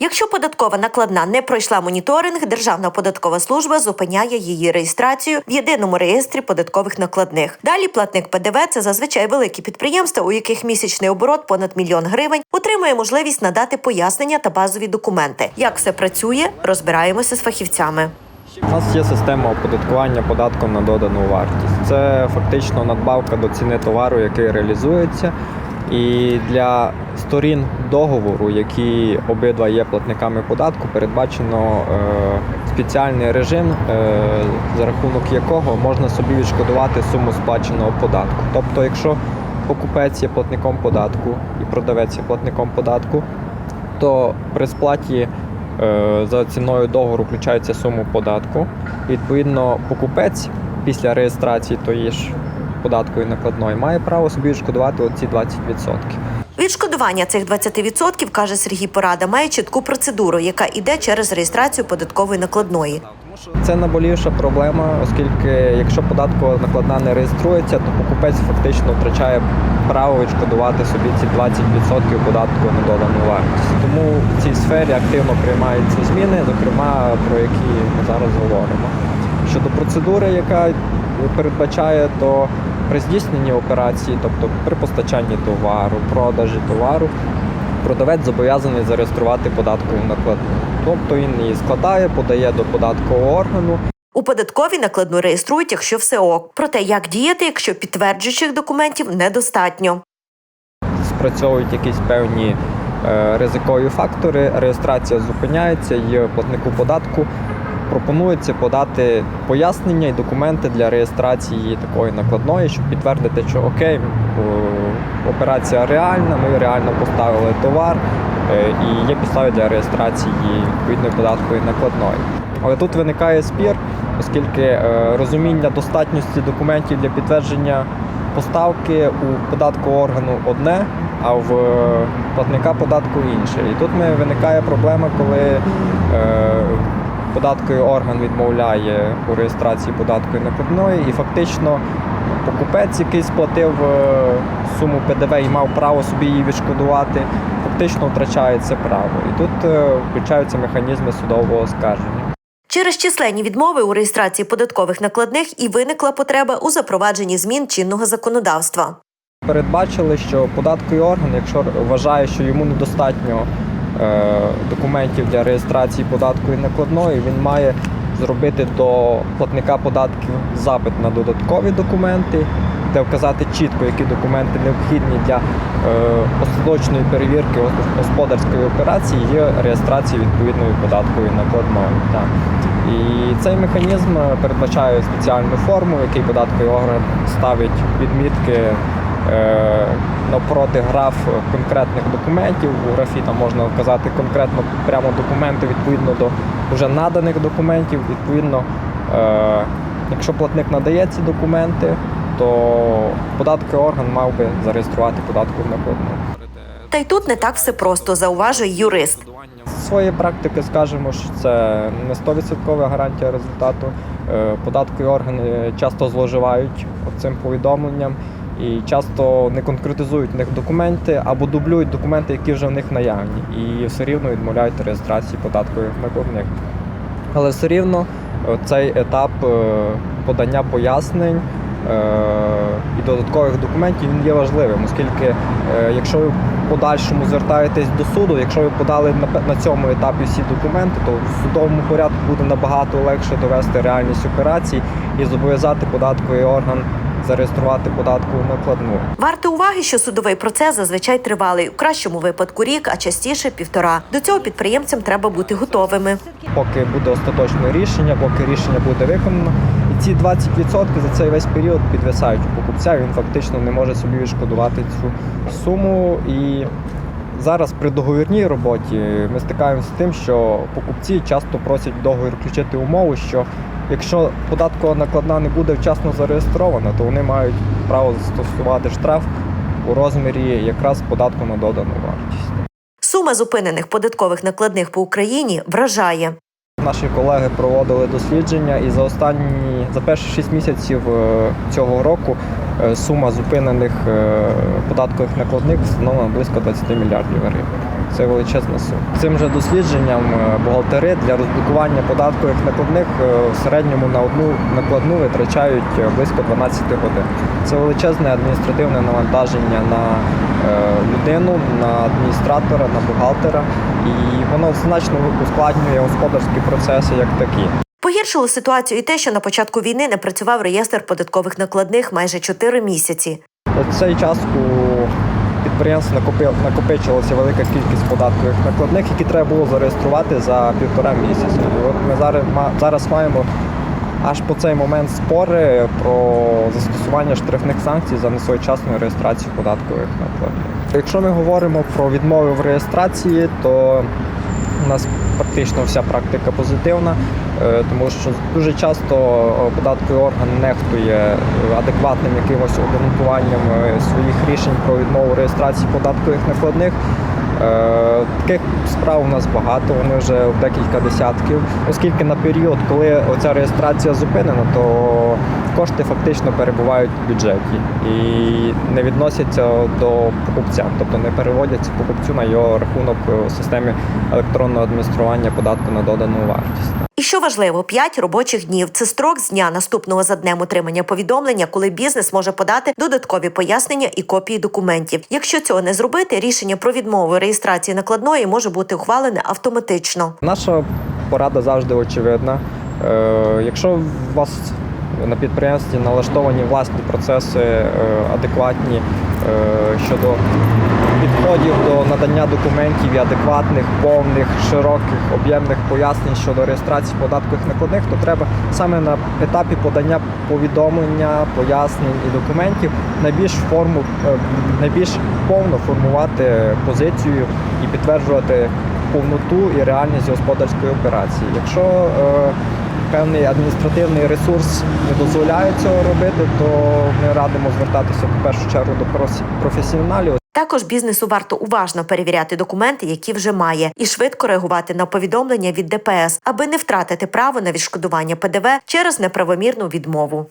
Якщо податкова накладна не пройшла моніторинг, Державна податкова служба зупиняє її реєстрацію в єдиному реєстрі податкових накладних. Далі платник ПДВ це зазвичай великі підприємства, у яких місячний оборот понад мільйон гривень, отримує можливість надати пояснення та базові документи. Як все працює, розбираємося з фахівцями. У нас є система оподаткування податком на додану вартість. Це фактично надбавка до ціни товару, який реалізується. І для сторін договору, які обидва є платниками податку, передбачено е, спеціальний режим, е, за рахунок якого можна собі відшкодувати суму сплаченого податку. Тобто, якщо покупець є платником податку і продавець є платником податку, то при сплаті е, за ціною договору включається суму податку. Відповідно, покупець після реєстрації тої ж податкової накладної має право собі відшкодувати оці 20%. Відшкодування цих 20%, каже Сергій Порада, має чітку процедуру, яка йде через реєстрацію податкової накладної. Це наболівша проблема, оскільки якщо податкова накладна не реєструється, то покупець фактично втрачає право відшкодувати собі ці 20% податку на додану вартість. Тому в цій сфері активно приймаються зміни, зокрема про які ми зараз говоримо. Щодо процедури, яка передбачає, то при здійсненні операції, тобто при постачанні товару, продажі товару, продавець зобов'язаний зареєструвати податкову накладну. Тобто він її складає, подає до податкового органу. У податковій накладну реєструють, якщо все ок. Проте як діяти, якщо підтверджуючих документів недостатньо. спрацьовують якісь певні е, ризикові фактори, реєстрація зупиняється, і платнику податку пропонується подати пояснення і документи для реєстрації такої накладної, щоб підтвердити, що окей, операція реальна, ми реально поставили товар е, і є підстави для реєстрації відповідної податкової накладної. Але тут виникає спір, оскільки е, розуміння достатності документів для підтвердження поставки у податкового органу одне, а в е, платника податку інше. І тут виникає проблема, коли е, податковий орган відмовляє у реєстрації податкової накладної, і фактично покупець, який сплатив е, суму ПДВ і мав право собі її відшкодувати, фактично втрачає це право. І тут е, включаються механізми судового оскарження. Через численні відмови у реєстрації податкових накладних і виникла потреба у запровадженні змін чинного законодавства. Передбачили, що податковий орган, якщо вважає, що йому недостатньо документів для реєстрації податкової накладної, він має зробити до платника податків запит на додаткові документи, де вказати чітко, які документи необхідні для е, остаточної перевірки господарської операції і реєстрації відповідної податкової накладної. І цей механізм е, передбачає спеціальну форму, який податковий орган ставить відмітки е, навпроти граф конкретних документів. У графі там можна вказати конкретно прямо документи відповідно до вже наданих документів. Відповідно, е, якщо платник надає ці документи, то податковий орган мав би зареєструвати податкову накладну. Та й тут не так все просто, зауважує юрист. З своєї практики скажемо, що це не 100% гарантія результату. Е, Податкові органи часто зловживають цим повідомленням і часто не конкретизують в них документи або дублюють документи, які вже в них наявні, і все рівно відмовляють реєстрації податкових накладних. Але все рівно е, цей етап е, подання пояснень е, і додаткових документів він є важливим, оскільки якщо ви подальшому звертаєтесь до суду, якщо ви подали на цьому етапі всі документи, то в судовому порядку буде набагато легше довести реальність операції і зобов'язати податковий орган зареєструвати податкову накладну. Варто уваги, що судовий процес зазвичай тривалий, у кращому випадку рік, а частіше півтора. До цього підприємцям треба бути готовими. поки буде остаточне рішення, поки рішення буде виконано. І ці 20% за цей весь період підвисають у покупця. Він фактично не може собі відшкодувати цю суму. І зараз при договірній роботі ми стикаємося з тим, що покупці часто просять в договір включити умову, що якщо податкова накладна не буде вчасно зареєстрована, то вони мають право застосувати штраф у розмірі якраз податку на додану вартість. Сума зупинених податкових накладних по Україні вражає. Наші колеги проводили дослідження, і за останні за перші 6 місяців е, цього року сума зупинених е, податкових накладних встановлена близько 20 мільярдів гривень. Це величезна сума. Цим же дослідженням е, бухгалтери для розблокування податкових накладних е, в середньому на одну накладну витрачають е, близько 12 годин. Це величезне адміністративне навантаження на е, людину, на адміністратора, на бухгалтера, і воно значно ускладнює господарські процеси як такі. Погіршило ситуацію і те, що на початку війни не працював реєстр податкових накладних майже 4 місяці. Цей час у підприємств накопи- накопичилася велика кількість податкових накладних, які треба було зареєструвати за півтора місяця. І от ми зараз, зараз маємо аж по цей момент спори про застосування штрафних санкцій за несвоєчасну реєстрацію податкових накладних. Якщо ми говоримо про відмови в реєстрації, то нас практично вся практика позитивна, е, тому що дуже часто е, податковий орган нехтує адекватним якимось обґрунтуванням е, своїх рішень про відмову реєстрації податкових накладних. Е, Таких справ у нас багато, вони вже в декілька десятків. Оскільки на період, коли оця реєстрація зупинена, то кошти фактично перебувають в бюджеті і не відносяться до покупця, тобто не переводяться покупцю на його рахунок у системі електронного адміністрування податку на додану вартість. Що важливо, 5 робочих днів це строк з дня наступного за днем отримання повідомлення, коли бізнес може подати додаткові пояснення і копії документів. Якщо цього не зробити, рішення про відмову реєстрації накладної може бути ухвалене автоматично. Наша порада завжди очевидна. Е, Якщо у вас на підприємстві налаштовані власні процеси е, адекватні е, щодо підходів до надання документів і адекватних, повних, широких, об'ємних пояснень щодо реєстрації податкових накладних, то треба саме на етапі подання повідомлення, пояснень і документів найбільш форму, е, найбільш повно формувати позицію і підтверджувати повноту і реальність господарської операції. Якщо певний адміністративний ресурс не дозволяє цього робити, то ми радимо звертатися в першу чергу до професіоналів. Також бізнесу варто уважно перевіряти документи, які вже має, і швидко реагувати на повідомлення від ДПС, аби не втратити право на відшкодування ПДВ через неправомірну відмову.